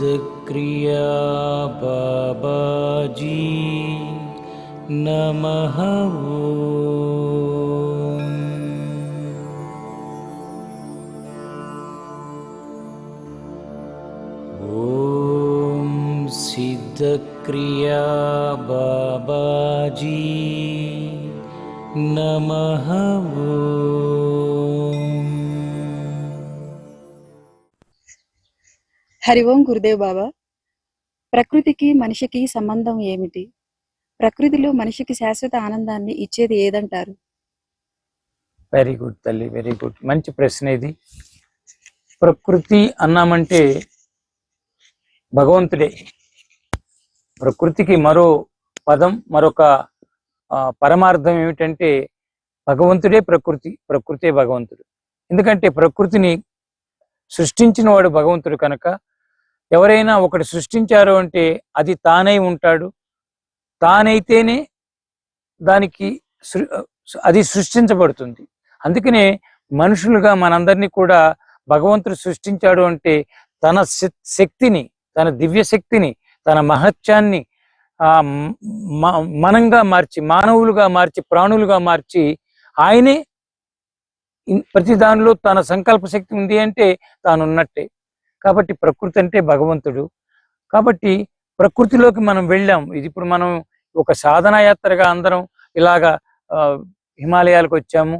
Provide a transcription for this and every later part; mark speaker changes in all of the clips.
Speaker 1: सिद्धक्रिया बाबाजी नमः ॐ। सिद्धक्रिया बाबाजी नमः
Speaker 2: హరి ఓం గురుదేవ్ బాబా. ప్రకృతికి మనిషికి సంబంధం ఏమిటి? ప్రకృతిలో మనిషికి శాశ్వత ఆనందాన్ని ఇచ్చేది ఏదంటారు?
Speaker 3: వెరీ గుడ్ తల్లి వెరీ గుడ్ మంచి ప్రశ్న ఇది. ప్రకృతి అన్నామంటే భగవంతుడే. ప్రకృతికి మరో పదం మరొక పరమార్థం ఏమిటంటే భగవంతుడే ప్రకృతి ప్రకృతే భగవంతుడు. ఎందుకంటే ప్రకృతిని సృష్టించిన వాడు భగవంతుడు కనుక ఎవరైనా ఒకటి సృష్టించారు అంటే అది తానై ఉంటాడు. తానైతేనే దానికి అది సృష్టించబడుతుంది. అందుకనే మనుషులుగా మనందరినీ కూడా భగవంతుడు సృష్టించాడు అంటే తన శక్తిని తన దివ్య శక్తిని తన మహత్యాన్ని ఆ మ- మనంగా మార్చి మానవులుగా మార్చి ప్రాణులుగా మార్చి ఆయనే ప్రతి దానిలో తన సంకల్ప శక్తి ఉంది అంటే తాను ఉన్నట్టే కాబట్టి ప్రకృతి అంటే భగవంతుడు. కాబట్టి ప్రకృతిలోకి మనం వెళ్ళాం. ఇది ఇప్పుడు మనం ఒక సాధనా యాత్రగా అందరం ఇలాగా ఆ, హిమాలయాలకు వచ్చాము.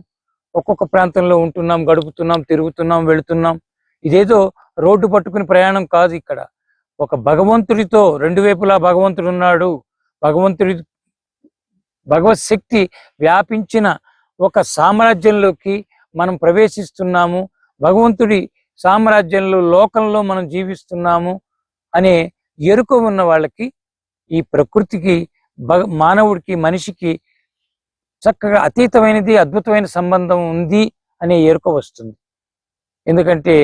Speaker 3: ఒక్కొక్క ప్రాంతంలో ఉంటున్నాం గడుపుతున్నాం తిరుగుతున్నాం వెళుతున్నాం. ఇదేదో రోడ్డు పట్టుకుని ప్రయాణం కాదు ఇక్కడ. ఒక భగవంతుడితో రెండు వైపులా భగవంతుడు ఉన్నాడు. భగవంతుడి భగవత్ శక్తి వ్యాపించిన ఒక సామ్రాజ్యంలోకి మనం ప్రవేశిస్తున్నాము. భగవంతుడి సామ్రాజ్యంలో లోకంలో మనం జీవిస్తున్నాము అనే ఎరుక ఉన్న వాళ్ళకి ఈ ప్రకృతికి భగ మానవుడికి మనిషికి చక్కగా అతీతమైనది అద్భుతమైన సంబంధం ఉంది అనే ఎరుక వస్తుంది. ఎందుకంటే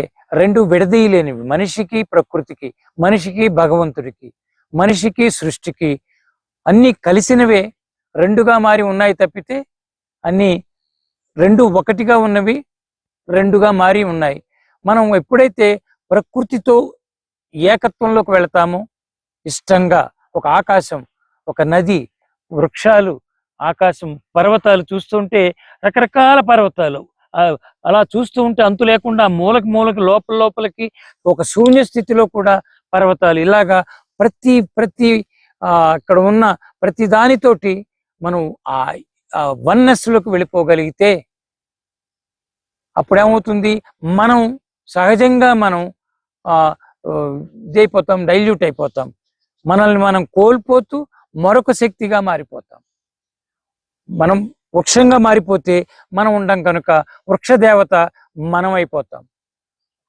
Speaker 3: రెండు విడదీయలేనివి మనిషికి ప్రకృతికి మనిషికి భగవంతుడికి మనిషికి సృష్టికి అన్ని కలిసినవే రెండుగా మారి ఉన్నాయి తప్పితే అన్ని రెండు ఒకటిగా ఉన్నవి రెండుగా మారి ఉన్నాయి. మనం ఎప్పుడైతే ప్రకృతితో ఏకత్వంలోకి వెళతామో ఇష్టంగా ఒక ఆకాశం ఒక నది వృక్షాలు ఆకాశం పర్వతాలు చూస్తుంటే రకరకాల పర్వతాలు అలా చూస్తూ ఉంటే అంతు లేకుండా మూలకి మూలకి లోపల లోపలికి ఒక శూన్య స్థితిలో కూడా పర్వతాలు. ఇలాగా ప్రతి ప్రతి ఆ అక్కడ ఉన్న ప్రతి దానితోటి మనం ఆ వన్నెస్లోకి వెళ్ళిపోగలిగితే అప్పుడేమవుతుంది? మనం సహజంగా మనం ఆ ఇదైపోతాం డైల్యూట్ అయిపోతాం. మనల్ని మనం కోల్పోతూ మరొక శక్తిగా మారిపోతాం. మనం వృక్షంగా మారిపోతే మనం ఉండం కనుక వృక్ష దేవత మనం అయిపోతాం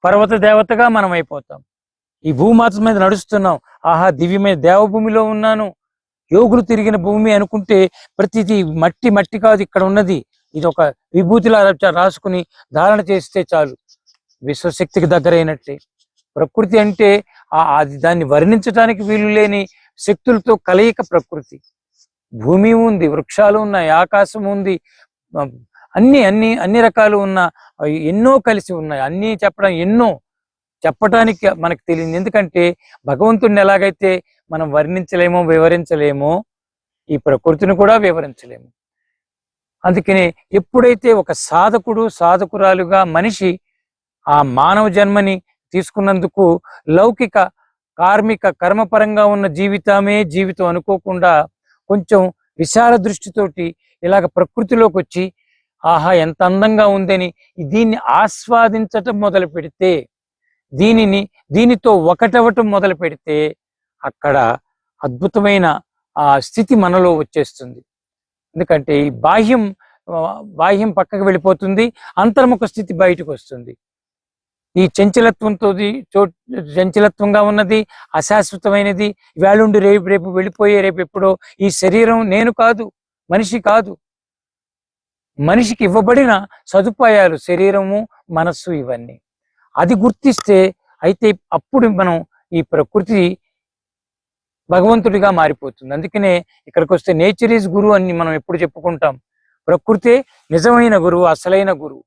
Speaker 3: పర్వత దేవతగా మనం అయిపోతాం ఈ భూమాత మీద నడుస్తున్నాం. ఆహా దివ్యమైన దేవభూమిలో ఉన్నాను. యోగులు తిరిగిన భూమి అనుకుంటే ప్రతిదీ మట్టి మట్టి కాదు ఇక్కడ ఉన్నది. ఇది ఒక విభూతిలా రాసుకుని ధారణ చేస్తే చాలు. విశ్వశక్తికి దగ్గరైనట్లే. ప్రకృతి అంటే అది దాన్ని వర్ణించడానికి వీలు లేని శక్తులతో కలయిక ప్రకృతి. భూమి ఉంది వృక్షాలు ఉన్నాయి ఆకాశం ఉంది అన్ని అన్ని అన్ని రకాలు ఉన్న ఎన్నో కలిసి ఉన్నాయి. అన్ని చెప్పడం ఎన్నో చెప్పటానికి మనకు తెలియదు. ఎందుకంటే భగవంతుడిని ఎలాగైతే మనం వర్ణించలేమో వివరించలేమో ఈ ప్రకృతిని కూడా వివరించలేము. అందుకనే ఎప్పుడైతే ఒక సాధకుడు సాధకురాలుగా మనిషి ఆ మానవ జన్మని తీసుకున్నందుకు లౌకిక కార్మిక కర్మపరంగా ఉన్న జీవితమే జీవితం అనుకోకుండా కొంచెం విశాల దృష్టితోటి ఇలాగ ప్రకృతిలోకి వచ్చి ఆహా ఎంత అందంగా ఉందని దీన్ని ఆస్వాదించటం మొదలు పెడితే దీనిని దీనితో ఒకటవటం మొదలు పెడితే అక్కడ అద్భుతమైన ఆ స్థితి మనలో వచ్చేస్తుంది. ఎందుకంటే ఈ బాహ్యం బాహ్యం పక్కకు వెళ్ళిపోతుంది అంతర్ముఖ స్థితి బయటకు వస్తుంది ఈ చంచలత్వంతో చో చంచలత్వంగా ఉన్నది అశాశ్వతమైనది. వేళుండి రేపు రేపు వెళ్ళిపోయే రేపు ఎప్పుడో. ఈ శరీరం నేను కాదు మనిషి కాదు. మనిషికి ఇవ్వబడిన సదుపాయాలు శరీరము మనస్సు ఇవన్నీ. అది గుర్తిస్తే అయితే అప్పుడు మనం ఈ ప్రకృతి భగవంతుడిగా మారిపోతుంది. అందుకనే ఇక్కడికి వస్తే నేచర్ ఈజ్ గురువు అని మనం ఎప్పుడు చెప్పుకుంటాం. ప్రకృతే నిజమైన గురువు అసలైన గురువు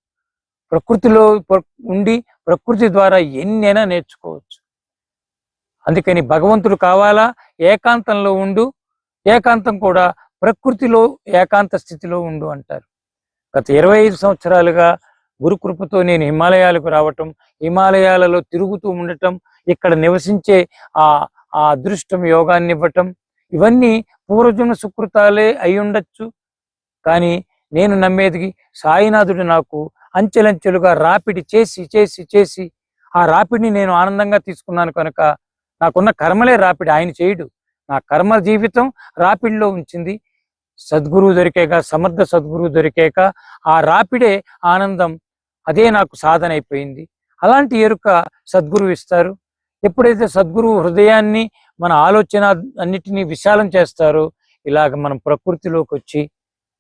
Speaker 3: ప్రకృతిలో ప్ర- ఉండి ప్రకృతి ద్వారా ఎన్నైనా నేర్చుకోవచ్చు. అందుకని భగవంతుడు కావాలా? ఏకాంతంలో ఉండు. ఏకాంతం కూడా ప్రకృతిలో ఏకాంత స్థితిలో ఉండు అంటారు. గత ఇరవై ఐదు సంవత్సరాలుగా గురుకృపతో నేను హిమాలయాలకు రావటం హిమాలయాలలో తిరుగుతూ ఉండటం ఇక్కడ నివసించే ఆ ఆ అదృష్టం యోగాన్ని ఇవ్వటం ఇవన్నీ పూర్వజన్మ సుకృతాలే అయి ఉండొచ్చు. కానీ నేను నమ్మేది సాయినాథుడు నాకు అంచెలంచెలుగా రాపిడి చేసి చేసి చేసి ఆ రాపిడిని నేను ఆనందంగా తీసుకున్నాను కనుక నాకున్న కర్మలే రాపిడి. ఆయన చేయడు. నా కర్మ జీవితం రాపిడిలో ఉంచింది. సద్గురువు దొరికాక సమర్థ సద్గురువు దొరికాక ఆ రాపిడే ఆనందం అదే నాకు సాధన అయిపోయింది. అలాంటి ఎరుక సద్గురువు ఇస్తారు. ఎప్పుడైతే సద్గురువు హృదయాన్ని మన ఆలోచన అన్నిటినీ విశాలం చేస్తారో ఇలాగ మనం ప్రకృతిలోకి వచ్చి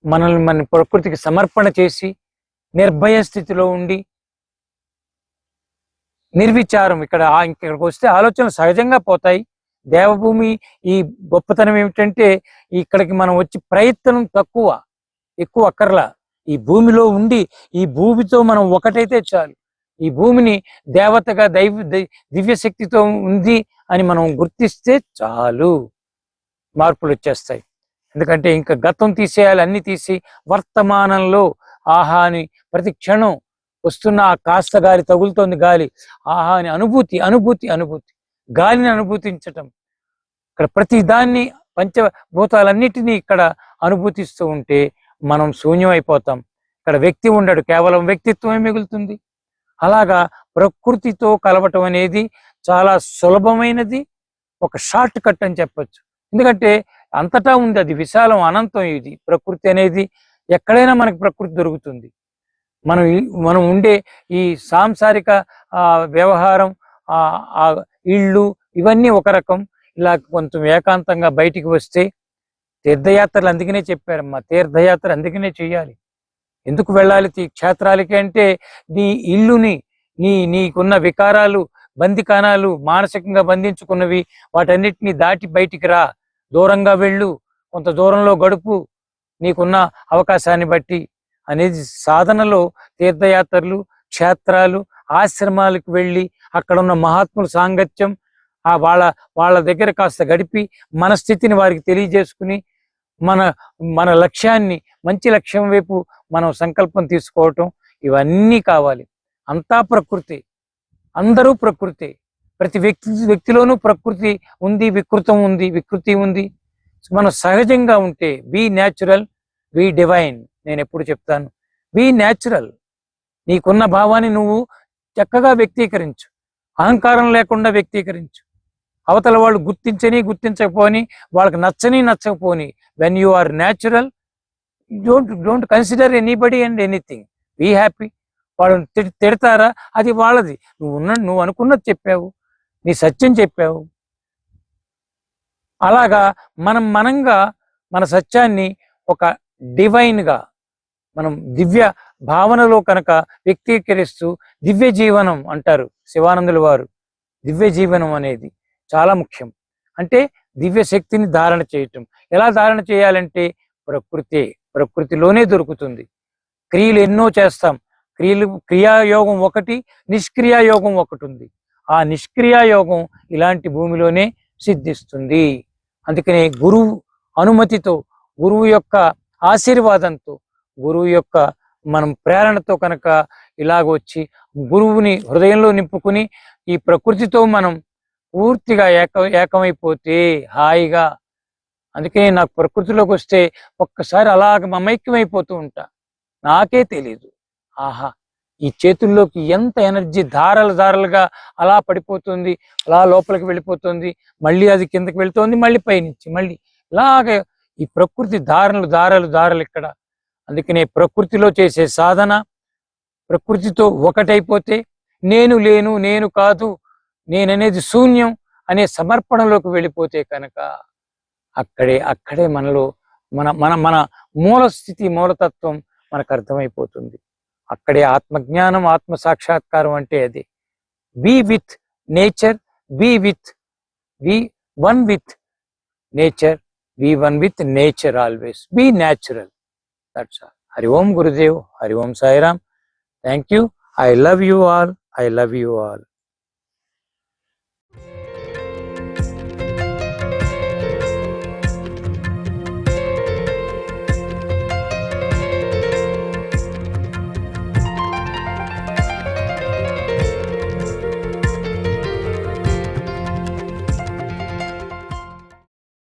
Speaker 3: మనల్ని మన ప్రకృతికి సమర్పణ చేసి నిర్భయ స్థితిలో ఉండి నిర్విచారం ఇక్కడ ఇక్కడికి వస్తే ఆలోచనలు సహజంగా పోతాయి. దేవభూమి ఈ గొప్పతనం ఏమిటంటే ఇక్కడికి మనం వచ్చి ప్రయత్నం తక్కువ ఎక్కువ అక్కర్లా. ఈ భూమిలో ఉండి ఈ భూమితో మనం ఒకటైతే చాలు. ఈ భూమిని దేవతగా దైవ దై- దివ్య శక్తితో ఉంది అని మనం గుర్తిస్తే చాలు. మార్పులు వచ్చేస్తాయి. ఎందుకంటే ఇంకా గతం తీసేయాలి అన్ని తీసి వర్తమానంలో ఆహా అని ప్రతి క్షణం వస్తున్న ఆ కాస్త గాలి తగులుతోంది గాలి. ఆహా అని అనుభూతి అనుభూతి అనుభూతి. గాలిని అనుభూతించటం. ఇక్కడ ప్రతి దాన్ని పంచభూతాలన్నిటినీ ఇక్కడ అనుభూతిస్తూ ఉంటే మనం శూన్యమైపోతాం. ఇక్కడ వ్యక్తి ఉండడు కేవలం వ్యక్తిత్వమే మిగులుతుంది. అలాగా ప్రకృతితో కలవటం అనేది చాలా సులభమైనది. ఒక షార్ట్ కట్ అని చెప్పచ్చు. ఎందుకంటే అంతటా ఉంది అది విశాలం అనంతం ఇది. ప్రకృతి అనేది ఎక్కడైనా మనకి ప్రకృతి దొరుకుతుంది. మనం మనం ఉండే ఈ సాంసారిక ఆ, వ్యవహారం ఆ ఇళ్ళు ఇవన్నీ ఒక రకం. ఇలా కొంచెం ఏకాంతంగా బయటికి వస్తే తీర్థయాత్రలు అందుకనే చెప్పారమ్మా. తీర్థయాత్ర అందుకనే చేయాలి ఎందుకు వెళ్ళాలి క్షేత్రాలకి అంటే నీ ఇల్లుని నీ నీకున్న వికారాలు బందికానాలు మానసికంగా బంధించుకున్నవి వాటన్నిటిని దాటి బయటికి రా. దూరంగా వెళ్ళు. కొంత దూరంలో గడుపు. నీకున్న అవకాశాన్ని బట్టి అనేది సాధనలో తీర్థయాత్రలు క్షేత్రాలు ఆశ్రమాలకు వెళ్ళి అక్కడ ఉన్న మహాత్ముల సాంగత్యం ఆ వాళ్ళ వాళ్ళ దగ్గర కాస్త గడిపి మన స్థితిని వారికి తెలియజేసుకుని మన మన లక్ష్యాన్ని మంచి లక్ష్యం వైపు మనం సంకల్పం తీసుకోవటం ఇవన్నీ కావాలి. అంతా ప్రకృతి. అందరూ ప్రకృతి. ప్రతి వ్యక్తి వ్యక్తిలోనూ ప్రకృతి ఉంది వికృతం ఉంది వికృతి ఉంది. మనం సహజంగా ఉంటే బీ న్యాచురల్ బీ డివైన్ నేను ఎప్పుడు చెప్తాను. బీ న్యాచురల్ నీకున్న భావాన్ని నువ్వు చక్కగా వ్యక్తీకరించు. అహంకారం లేకుండా వ్యక్తీకరించు. అవతల వాళ్ళు గుర్తించని గుర్తించకపోని వాళ్ళకి నచ్చని నచ్చకపోని. When you are natural don't don't consider anybody and anything be happy వాళ్ళని తిడతారా? అది వాళ్ళది. నువ్వు ఉన్న నువ్వు అనుకున్నది చెప్పావు. నీ సత్యం చెప్పావు. అలాగా మనం మనంగా మన సత్యాన్ని ఒక డివైన్గా మనం దివ్య భావనలో కనుక వ్యక్తీకరిస్తూ దివ్య జీవనం అంటారు శివానందుల వారు. దివ్య జీవనం అనేది చాలా ముఖ్యం. అంటే దివ్య శక్తిని ధారణ చేయటం. ఎలా ధారణ చేయాలంటే ప్రకృతి ప్రకృతిలోనే దొరుకుతుంది. క్రియలు ఎన్నో చేస్తాం. క్రియలు క్రియాయోగం ఒకటి నిష్క్రియాయోగం ఒకటి ఉంది. ఆ నిష్క్రియాయోగం ఇలాంటి భూమిలోనే సిద్ధిస్తుంది. అందుకనే గురువు అనుమతితో గురువు యొక్క ఆశీర్వాదంతో గురువు యొక్క మనం ప్రేరణతో కనుక ఇలాగ వచ్చి గురువుని హృదయంలో నింపుకుని ఈ ప్రకృతితో మనం పూర్తిగా ఏక ఏకమైపోతే హాయిగా. అందుకే నాకు ప్రకృతిలోకి వస్తే ఒక్కసారి అలాగ మమైక్యమైపోతూ ఉంటా. నాకే తెలీదు. ఆహా! ఈ చేతుల్లోకి ఎంత ఎనర్జీ ధారలు ధారలుగా అలా పడిపోతుంది అలా లోపలికి వెళ్ళిపోతుంది మళ్ళీ అది కిందకి వెళ్తోంది మళ్ళీ పైనుంచి మళ్ళీ ఇలాగ ఈ ప్రకృతి ధారలు ధారలు ధారలు ఇక్కడ. అందుకనే ప్రకృతిలో చేసే సాధన ప్రకృతితో ఒకటైపోతే నేను లేను నేను కాదు నేననేది శూన్యం అనే సమర్పణలోకి వెళ్ళిపోతే కనుక అక్కడే అక్కడే మనలో మన మన మన మూల స్థితి మూలతత్వం మనకు అర్థమైపోతుంది. అక్కడే ఆత్మజ్ఞానం ఆత్మ సాక్షాత్కారం అంటే అది. Be with nature be with be one with nature be one with nature always be natural that's all Hari Om Gurudev Hari Om Sairam thank you I love you all I love you all